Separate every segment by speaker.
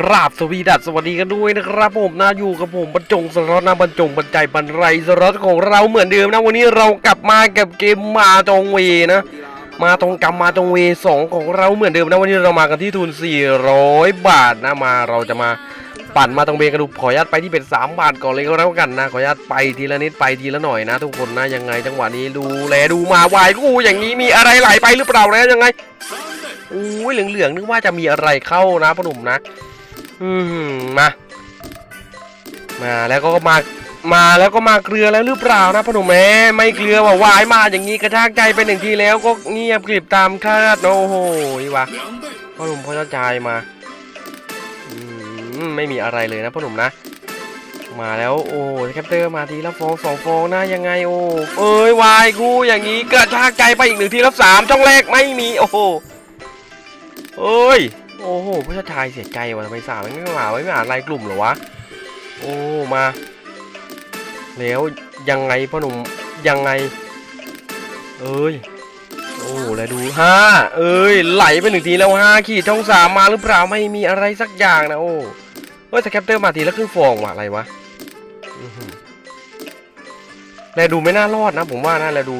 Speaker 1: กราบสวีดัสสวัสดีกันด้วยนะครับผมนะอยู่กับผมบรรจงสล็อตนะบรรจงบรรจัยบรรไรสล็อตของเราเหมือนเดิมนะวันนี้เรากลับมากับเกมมาจงเวนะ มาตรงกรรมมาตรงเวสองของเราเหมือนเดิมนะวันนี้เรามากันที่ทุน 400 บาทนะมาเราจะมาปั่นมาตรงเวกันดูขออนุญาตไปที่เป็น3บาทก่อนเลยก็แล้วกันนะขออนุญาตไปทีละนิดไปทีละหน่อยนะ ทุกคนนะยังไงจังหวะนี้ดูแลดูมาวายกูอย่างนี้มีอะไรไหลไปหรือเปล่านะยังไง อุ้ยเหลืองๆนึกว่าจะมีอะไรเข้านะพ่อหนุ่มนะ อืมมา มาแล้วก็มา มาแล้วก็มาเกลือแล้วหรือเปล่านะพ่อหนุ่มแม่ไม่เกลือว่าวายมาอย่างนี้กระชากใจไปหนึ่งทีแล้วก็เงียบกริบตามคาดโอ้โหวะพ่อหนุ่มพ่อเจ้าชายมาอืมไม่มีอะไรเลยนะพ่อหนุ่มนะมาแล้วโอ้แคปเตอร์มาทีละฟองสองฟองนะยังไงโอ้เอ้ยวายกูอย่างนี้กระชากใจไปอีกหนึ่งทีแล้วสามช่องแรกไม่มีโอ้ เอ้ย โอ้โหผู้ชายเสียใจว่ะทำไมสาวไม่มาไว้ไม่อ่านรายกลุ่มเหรอวะ โอ้มา แล้วยังไงพ่อหนุ่มยังไง เอ้ย โอ้แล้วดูห้าเอ้ย ไหลไปหนึ่งทีแล้วห้าขีดช่องสามมาหรือเปล่าไม่มีอะไรสักอย่างนะโอ้เฮ้ยสแคปเตอร์มาทีและครึ่งฟองว่ะอะไรวะแลดูไม่น่ารอดนะ ผมว่านะแลดู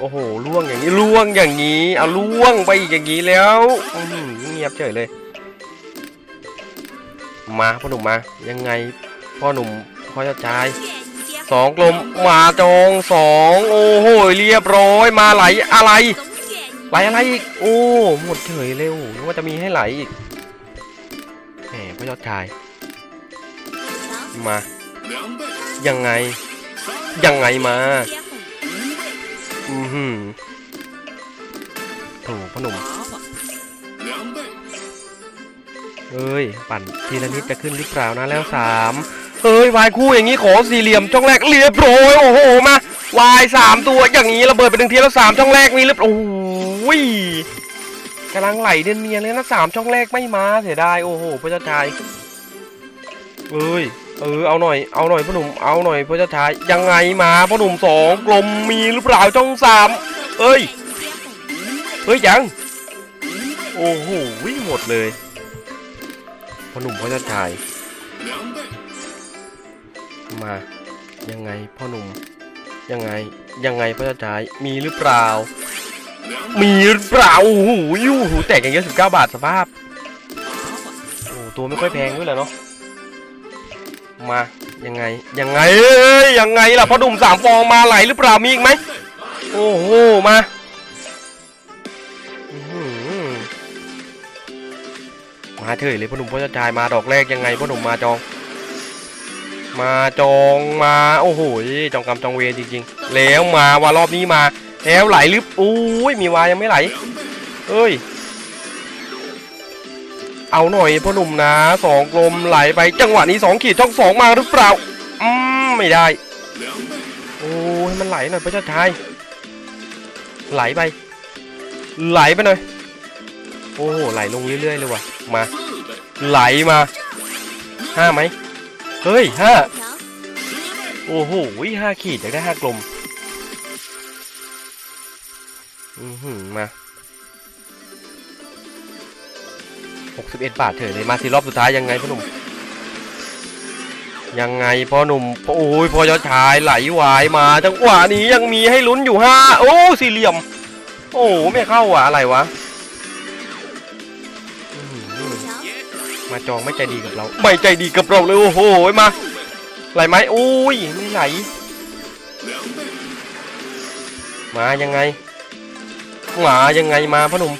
Speaker 1: โอ้โหล่วงอย่างนี้ล่วงอย่างนี้เอาล่วงไปอีกอย่างนี้แล้วเงียบเฉยเลย มาพ่อหนุ่มมา ยังไงพ่อหนุ่มพ่อเจ้าชายสองกลมมาจองสองโอ้โหเรียบร้อยมาไหลอะไรไหลอะไรอีกโอ้หมดเฉยเร็วนึกว่าจะมีให้ไหลอีกแหมพ่อเจ้าชาย มา ยังไง ยังไงมา อือหือโถพ่อหนุ่มเอ้ย ปั่นทีละนิดจะขึ้นหรือเปล่านะแล้วสามเอ้ยวายคู่อย่างนี้ขอสี่เหลี่ยมช่องแรกเรียบร้อยโอ้โหมาวายสามตัวอย่างนี้ระเบิดไปหนึ่งทีแล้วสามช่องแรกมีหรือเปล่าโอ้ยกำลังไหลเนียนๆเลยนะสามช่องแรกไม่มาเสียดายโอ้โหพระเจ้าชายเอ้ย เออเอาหน่อยเอาหน่อยพ่อหนุ่มเอาหน่อยพระเจ้าชายยังไงมาพ่อหนุ่มสองกลมมีหรือเปล่าช่องสามเอ้ยเฮ้ยยังโอ้โหวิ่งหมดเลยพ่อหนุ่มพ่อเจ้าชายมายังไงพ่อหนุ่มยังไงยังไงพ่อเจ้าชายมีหรือเปล่า มีหรือเปล่าโอ้โหยูหูแตกอย่างเงี้ยสิบเก้าบาทสภาพโอ้ตัวไม่ค่อยแพงด้วยเหรอเนาะ มายังไงยังไงเอ้ยยังไงล่ะพอหนุ่มสามฟองมาไหลหรือเปล่ามีอีกไหมโอ้โหมาหมาเถอะเลยพ่อหนุ่มพ่อจ้าชายมาดอกแรกยังไงพ่อหนุ่มมาจอง มาจองมาโอ้โหจองกรรมจองเวรจริงๆ แล้วมาว่ารอบนี้มาแล้วไหลหรืออุ้ยมีวายังไม่ไหลเอ้ย เอาหน่อยพ่อหนุ่มนะสองกลมไหลไปจังหวะนี้สองขีดช่องสองมาหรือเปล่าอืมไม่ได้ โอ้ให้มันไหลหน่อยพระเจ้าชายไหลไป ไหลไปหน่อยโอ้โหไหลลงเรื่อยๆเลยว่ะมา ไหลมาห้าไหมเฮ้ยห้าโอ้โหห้าขีดอยากได้ห้ากลมอือหือมา หกสิบาทเถอะเลยมาสิรอบสุดท้ายยังไงพ่อหนุ่ม ยังไงพ่อหนุ่มโอ้ยพ่อยอดชายไหลวายมาจังหวะนี้ยังมีให้ลุ้นอยู่ห้าโอ้สี่เหลี่ยม โอ้ไม่เข้าอะอะไรวะมาจองไม่ใจดีกับเรา ไม่ใจดีกับเราเลยโอ้โหมาไหลไหมอุ้ยไม่ไหลมายังไงมายังไงมาพ่อหนุ่ม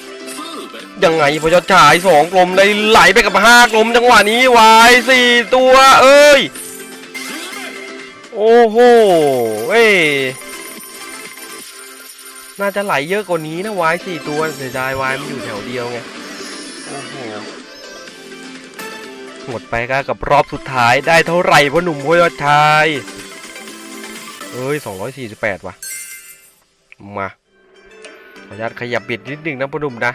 Speaker 1: ยังไงพอจะฉายสองกลมเลยไหลไปกับห้ากลมจังหวะนี้วายสี่ตัวเอ้ย โอ้โหเอ้น่าจะไหลเยอะกว่านี้นะวายสี่ตัวเสียดายวายมันอยู่แถวเดียวไงโอ้โหหมดไปก็กับรอบสุดท้ายได้เท่าไหร่พ่อหนุ่มพ่อยอดชายเอ้ยสองร้อยสี่สิบแปดว่ะ มาขออนุญาตขยับบิดนิดหนึ่งนะพ่อหนุ่มนะ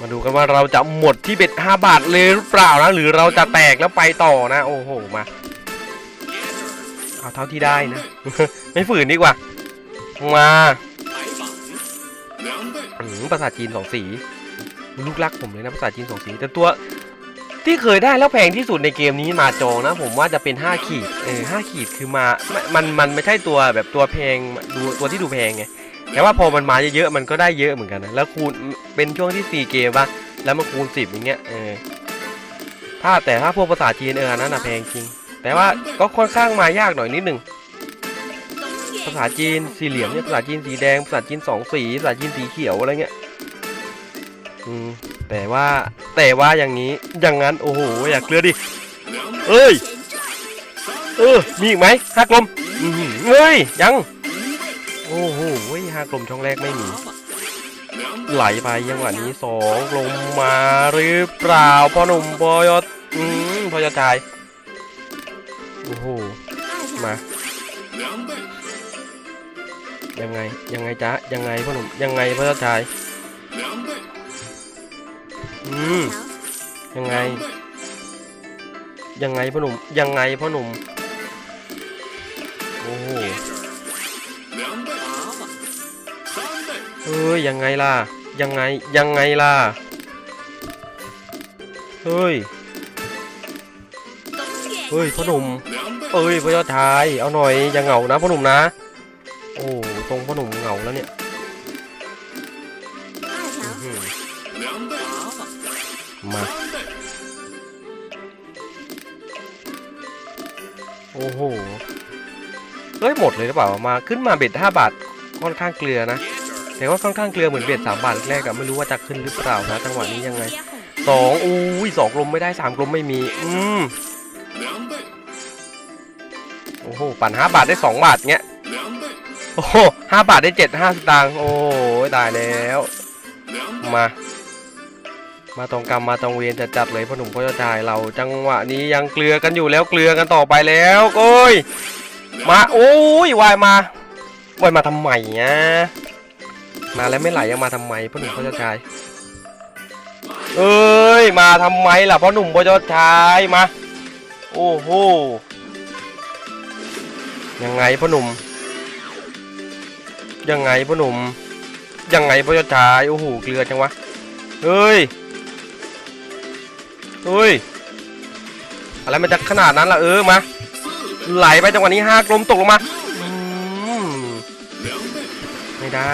Speaker 1: มาดูกันว่าเราจะหมดที่เบ็ด5บาทเลยหรือเปล่านะหรือเราจะแตกแล้วไปต่อนะ โอ้โหมาเอาเท่าที่ได้นะ ไม่ฝืนดีกว่า มาภาษาจีนสองสี ลูกรักผมเลยนะภาษาจีนสองสี แต่ตัวที่เคยได้แล้วแพงที่สุดในเกมนี้มาจองนะ ผมว่าจะเป็น 5 ขีดเออห้าขีดคือมา มันมันมันไม่ใช่ตัวแบบตัวแพงดูตัวที่ดูแพงไง แต่ว่าพอมันมาเยอะๆมันก็ได้เยอะเหมือนกันนะแล้วคูณเป็นช่วงที่สี่เกมป่ะแล้วมาคูณสิบอย่างเงี้ยเออถ้าแต่ถ้าพวกภาษาจีนเออนั้นนะแพงจริง แต่ว่าก็ค่อนข้างมายากหน่อยนิดนึงภาษาจีนสีเหลี่ยมเนี่ยภาษาจีนสีแดงภาษาจีนสองสีภาษาจีนสีเขียวอะไรเงี้ยอืมแต่ว่าแต่ว่าอย่างนี้อย่างนั้นโอ้โหอยากเกลือดิเอ้ยเออมีอีกไหมห้ากลมเอ้ยยัง โอ้โหห้ากลมช่องแรกไม่มี ไหลไปยังหวะนี้สองลงมาหรือเปล่าพ่อหนุ่มพอยศอืมพอยศชายโอ้โหมายังไงยังไงจ๊ะยังไงพ่อหนุ่มยังไงพ่อเจ้าชายอืมยังไง ยังไงพ่อหนุ่มยังไงพ่อหนุ่มโอ้โห เฮ้ยยังไงล่ะ ยังไงยังไงล่ะ เฮ้ย เฮ้ยพ่อหนุ่มเอ้ยพ่อเจ้าชายเอาหน่อยอย่าเหงานะพ่อหนุ่มนะ โอ้ตรงพ่อหนุ่มเหงาแล้วเนี่ยมาโอ้โหเฮ้ยหมดเลยหรือเปล่ามาขึ้นมาเบ็ดห้าบาทค่อนข้างเกลือนะ แต่ว่าค่อนข้างเกลือเหมือนเบ็ดสามบาทแรกอะไม่รู้ว่าจะขึ้นหรือเปล่านะจังหวะนี้ยังไงสองอุ้ยสองกลมไม่ได้สามกลมไม่มี อืมโอ้โหปั่นห้าบาทได้สองบาทเงี้ยโอ้โหห้าบาทได้เจ็ดห้าสตางค์โอ้ยตายแล้ว มา มาตรงกรรมมาตรงเวียนจะจัดเลยพ่อหนุ่มพ่อเจ้าชายเราจังหวะนี้ยังเกลือกันอยู่แล้วเกลือกันต่อไปแล้วโอ้ยมาโอ้ยวายมาวายมาทำไมอะ มาแล้วไม่ไหลยังมาทำไมพ่อหนุ่มพ่อเจ้าชาย เอ้ย มาทำไมล่ะพ่อหนุ่มพ่อเจ้าชายมา โอ้โห ยังไงพ่อหนุ่ม ยังไงพ่อหนุ่ม ยังไงพ่อเจ้าชาย โอ้โห เกลือจังวะ เฮ้ย เฮ้ย อะไรมันจะขนาดนั้นล่ะเออมา ไหลไปจังหวะนี้ห้ากลมตกลงมา ไม่ได้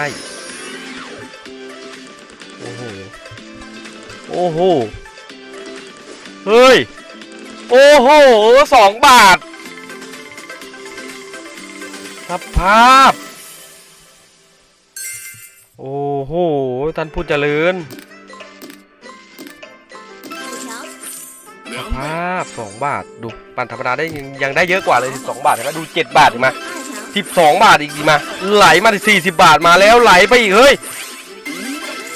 Speaker 1: โอ้โห เฮ้ย โอ้โหสองบาทสภาพ โอ้โห ท่านผู้เจริญสภาพสองบาท ดู ปั่นธรรมดาได้ยังได้เยอะกว่าเลยสิบสองบาทเห็นไหมดูเจ็ดบาทอีกมาสิบสองบาทอีกดีมา ไหลมาสี่สิบบาทมาแล้วไหลไปอีก เฮ้ย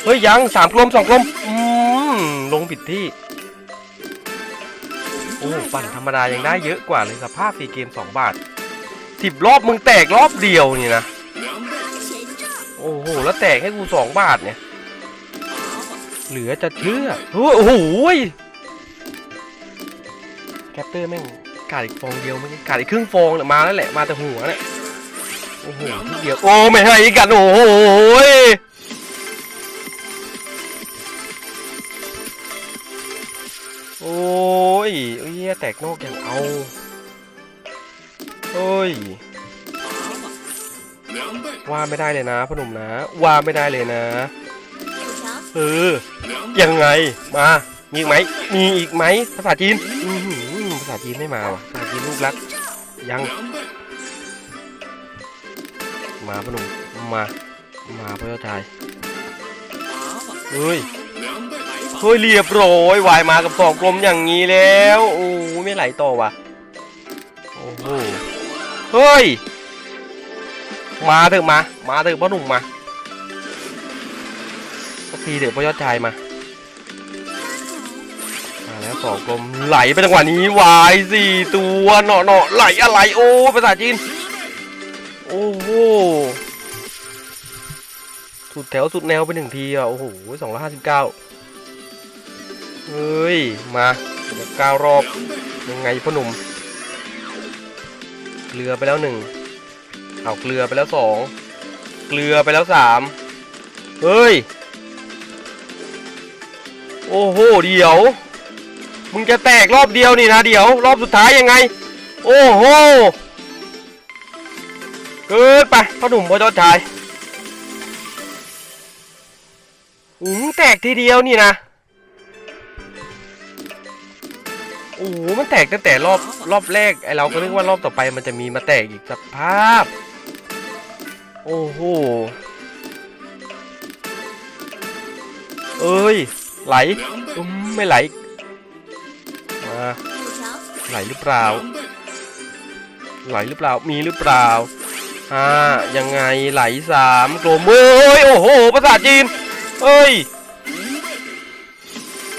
Speaker 1: เฮ้ย ยังสามกลมสองกลม ลงผิดที่ โอ้ปั่นธรรมดายังได้เยอะกว่าเลยสภาพสี่เกมสองบาทสิบรอบมึงแตกรอบเดียวนี่นะ โอ้โห แล้วแตกให้กูสองบาทเนี่ย เหลือจะเชื่อ โอ้โหแคปเตอร์แม่งขาดอีกฟองเดียวเมื่อกี้ขาดอีกครึ่งฟองมาแล้วแหละ มาแต่หัวเนี่ย โอ้โหทีเดียว โอ้ ไม่ให้อีกกันโอ้โห โอ้ยเอ้ยแตกนอกอย่างเอาเฮ้ยว่าไม่ได้เลยนะพ่อหนุ่มนะ ว่าไม่ได้เลยนะเออยังไงมามีอีกไหมมีอีกไหมภาษาจีนภาษาจีนไม่มาว่ะภาษาจีนลูกรัก ยัง มาพ่อหนุ่มมา มาพ่อเจ้าชายเฮ้ย เฮ้ยเรียบร้อยวายมากับสองกลมอย่างนี้แล้วโอ้ไม่ไหลต่อว่ะโอ้โหเฮ้ยมาเถอะมา มาเถอะพ่อหนุ่มมาสักทีเถอะพ่อยอดชายมามาแล้วสองกลมไหลไปจังหวะนี้วายสี่ตัวเนาะเนาะไหลอะไรโอ้ภาษาจีนโอ้โหสุดแถวสุดแนวไปหนึ่งทีอะโอ้โหสองร้อยห้าสิบเก้า เฮ้ย มาเก้ารอบยังไงพ่อหนุ่ม เกลือไปแล้วหนึ่งเอาเกลือไปแล้วสองเกลือไปแล้วสามเฮ้ย โอ้โห เดี๋ยว มึงจะแตกรอบเดียวนี่นะเดี๋ยว รอบสุดท้ายยังไง โอ้โห เกิดไปพ่อหนุ่มพ่อจ้าชายอืมแตกทีเดียวนี่นะ อ้โหมันแตกตั้งแต่รอบรอบแรกไอเราก็นึกว่ารอบต่อไปมันจะมีมาแตกอีกสภาพ โอ้โหเอ้ยไหลอืมไม่ไหลมา，ไหลหรือเปล่า ไหลหรือเปล่ามีหรือเปล่าอ่ายังไงไหลสามกลมเอ้ยโอ้โหภาษาจีนเอ้ย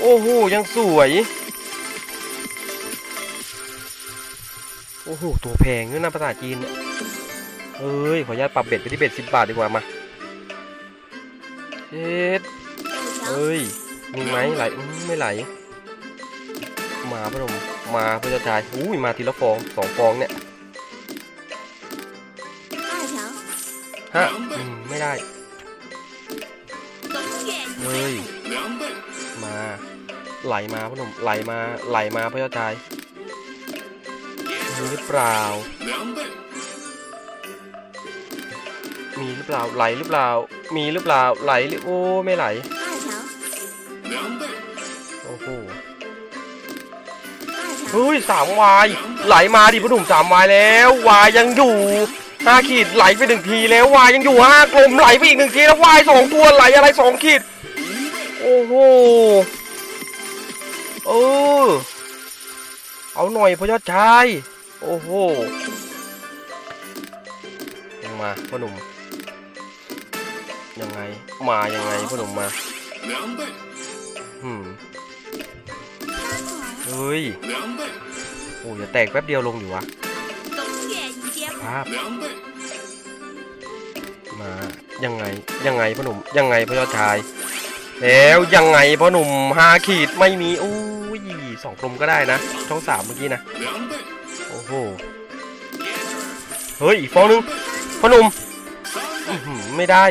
Speaker 1: โอ้โหยังสวย โอ้โห ตัวแพงนี่นภาษาจีนเอ้ย ขออนุญาตปรับเบ็ดไปที่เบ็ดสิบบาทดีกว่ามาเฮ็ดเอ้ย มีไหมไหลไม่ไหล มาพระผมมาพระเจ้าชายอุ้ย มาทีละฟองสองฟองเนี่ยฮะไม่ได้ เฮ้ย มา ไหลมาพระผมไหลมา ไหลมาพระเจ้าชาย มีหรือเปล่า มีหรือเปล่า ไหลหรือเปล่า มีหรือเปล่า ไหลหรือโอ้ไม่ไหล โอ้โหเฮ้ยสามวาย ไหลมาดิพ่อหนุ่มสามวายแล้ว วายยังอยู่ห้าขีดไหลไปหนึ่งทีแล้ววายยังอยู่ห้ากลมไหลไปอีกหนึ่งทีแล้ววายสองตัวไหลอะไรสองขีด โอ้โหเออเอาหน่อยพ่อยอดชาย โอ้โหยังมาพ่อหนุ่ม ยังไง มายังไงพ่อหนุ่มมาอืมเฮ้ย โอ้ยอย่าแตกแป๊บเดียวลงอยู่วะภาพมา ยังไง ยังไงพ่อหนุ่ม ยังไงพ่อยอดชาย แล้วยังไงพ่อหนุ่มห้าขีดไม่มีอู้ยสองกลมก็ได้นะ ช่องสามเมื่อกี้นะ โอ้โห เฮ้ยอีกฟองหนึงพ่อหนุ่มไม่ได้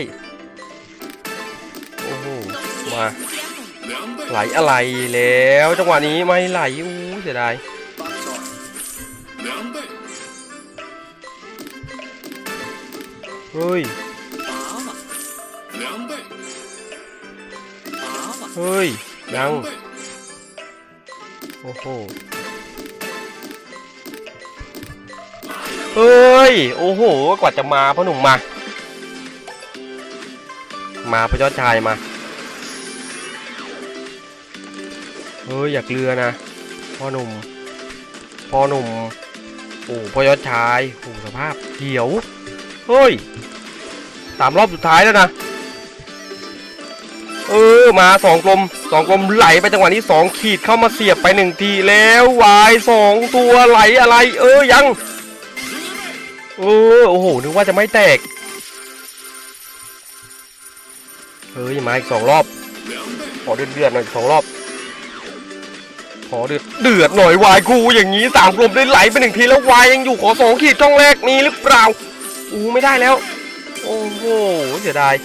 Speaker 1: โอ้โห มา ไหลอะไรแล้วจังหวะนี้ไม่ไหลอู้เสียดายเฮ้ย เฮ้ย ยัง โอ้โห เฮ้ย โอ้โห กว่าจะมาพ่อหนุ่มมา มาพระยอดชายมาเฮ้ยอยากเรือนะ พ่อหนุ่ม พ่อหนุ่ม โอ้พ่อยอดชายโอ้สภาพเขียว เฮ้ยสามรอบสุดท้ายแล้วนะ เออ มาสองกลมสองกลมไหลไปจังหวะนี้สองขีดเข้ามาเสียบไปหนึ่งทีแล้ววายสองตัวไหลอะไร เออยัง เออโอ้โหนึกว่าจะไม่แตกเฮ้ยมาอีกสองรอบ ขอเดือดเดือดหน่อยสองรอบ ขอเดือดเดือดหน่อยวายกูอย่างนี้สามกลมได้ไหลไปหนึ่งทีแล้ววายยังอยู่ขอสองขีดช่องแรกมีหรือเปล่าอู้ไม่ได้แล้ว โอ้โหเสียดาย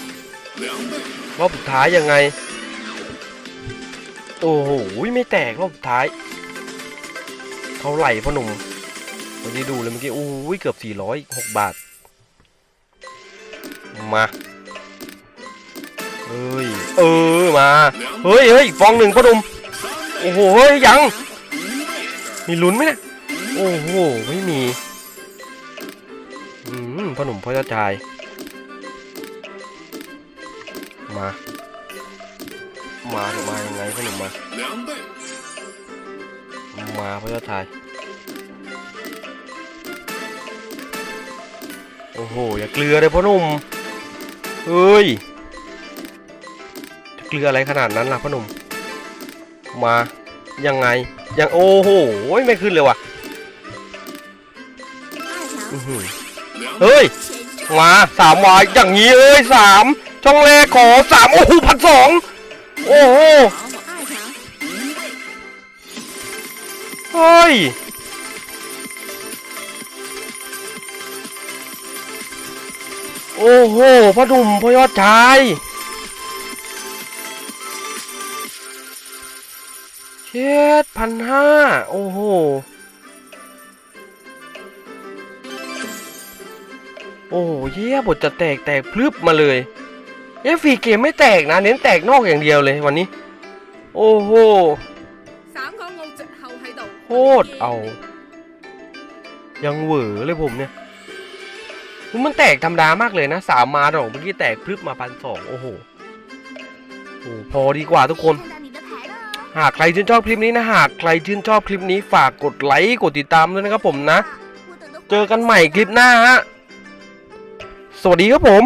Speaker 1: รอบสุดท้ายยังไง โอ้โหไม่แตกรอบสุดท้ายเท่าไหร่พ่อหนุ่ม วันนี้ดูเลยเมื่อกี้อู้ยเกือบ406 บาท มาเอ้ยเออมาเฮ้ยเฮ้ยฟองหนึ่งพ่อหนุ่มโอ้โหเฮ้ยยังมีลุ้นไหมเนี่ยโอ้โหไม่มีอืมพ่อหนุ่มพ่อเจ้าชายมามาเถอมายังไงพ่อหนุ่มมามาพ่อเจ้าชาย โอ้โห อย่าเกลือเลยพ่อหนุ่มเฮ้ยเกลืออะไรขนาดนั้นล่ะพ่อหนุ่ม มายังไง ยังโอ้โหไม่ขึ้นเลยว่ะเฮ้ย มาสามวายอย่างนี้เอ้ยสามช่องแรกขอสามโอ้โหพันสองโอ้โหเฮ้ย โอ้โหพ่อดุมพ่อยอดชายเช็ดพันห้าโอ้โห โอ้เยี่ยบทจะแตกแตกพลึบมาเลยเอฟฟีเกมไม่แตกนะ เน้นแตกนอกอย่างเดียวเลยวันนี้ โอ้โหโคตรเอา ยังเหวอเลยผมเนี่ย มันแตกธรรมดามากเลยนะสามมาดอกเมื่อกี้แตกพรึบมาพันสองโอ้โหโอ้พอดีกว่าทุกคน หากใครชื่นชอบคลิปนี้นะหากใครชื่นชอบคลิปนี้ฝากกดไลค์กดติดตามด้วยนะครับผมนะ เจอกันใหม่คลิปหน้าฮะสวัสดีครับผม